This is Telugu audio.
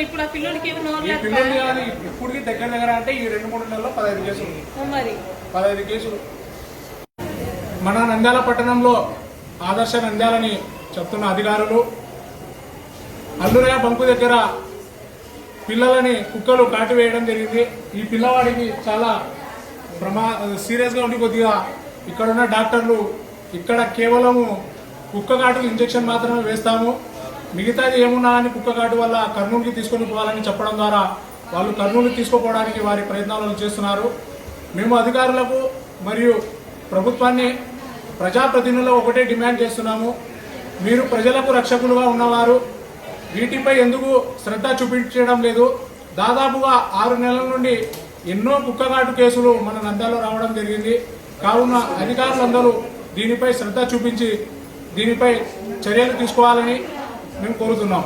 మరి ఇప్పుడు ఆ పిల్లోడికి ఏమి ఈ నోరు పిల్లలు కానీ ఇప్పటికి దగ్గర దగ్గర అంటే ఈ రెండు మూడు నెలల్లో పదహైదు కేసులు మరి. పదహైదు కేసులు. మన నంద్యాల పట్టణంలో ఆదర్శ నంద్యాలని చెప్తున్న అధికారులు అల్లురయ్య బంకు దగ్గర పిల్లలని కుక్కలు కాటు వేయడం జరిగింది. ఈ పిల్లవాడికి చాలా ప్రమా సీరియస్గా ఉండి కొద్దిగా ఇక్కడున్న డాక్టర్లు ఇక్కడ కేవలము కుక్క కాటు ఇంజెక్షన్ మాత్రమే వేస్తాము. మిగతాది ఏమున్నా అని కుక్కగాటు వల్ల కర్నూలుకి తీసుకొని పోవాలని చెప్పడం ద్వారా వాళ్ళు కర్నూలు తీసుకోపోవడానికి వారి ప్రయత్నాలను చేస్తున్నారు. మేము అధికారులకు మరియు ప్రభుత్వాన్ని ప్రజాప్రతినిధులు ఒకటే డిమాండ్ చేస్తున్నాము. మీరు ప్రజలకు రక్షకులుగా ఉన్నవారు వీటిపై ఎందుకు శ్రద్ధ చూపించడం లేదు? దాదాపుగా ఆరు నెలల నుండి ఎన్నో కుక్కగాటు కేసులు మన నంద్యాలో రావడం జరిగింది. కావున అధికారులందరూ దీనిపై శ్రద్ధ చూపించి దీనిపై చర్యలు తీసుకోవాలని మేము కోరుతున్నాం.